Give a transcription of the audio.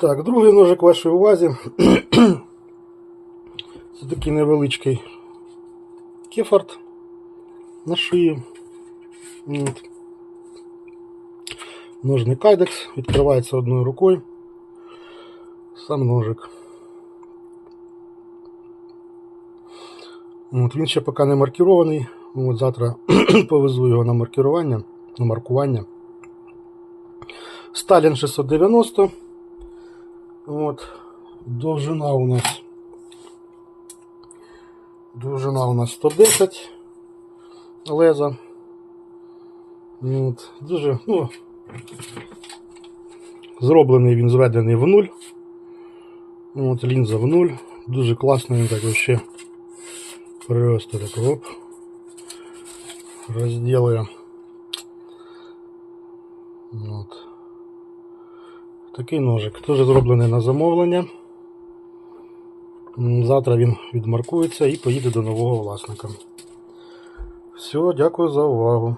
Так, другий ножик вашій увазі. Це такий невеличкий кефарт на шиї. Ножний кайдекс відкривається одною рукою. Сам ножик. От, він ще поки не маркірований. От завтра повезу його на маркірування, на маркування. Сталін 690. От. Довжина у нас. Довжина у нас 110 леза. От. Дуже, ну, зроблений він зведений в нуль. От, лінза в нуль. Дуже класно він так вообще просто так оп. Розділує. От. Такий ножик. Теж зроблений на замовлення. Завтра він відмаркується і поїде до нового власника. Все, дякую за увагу.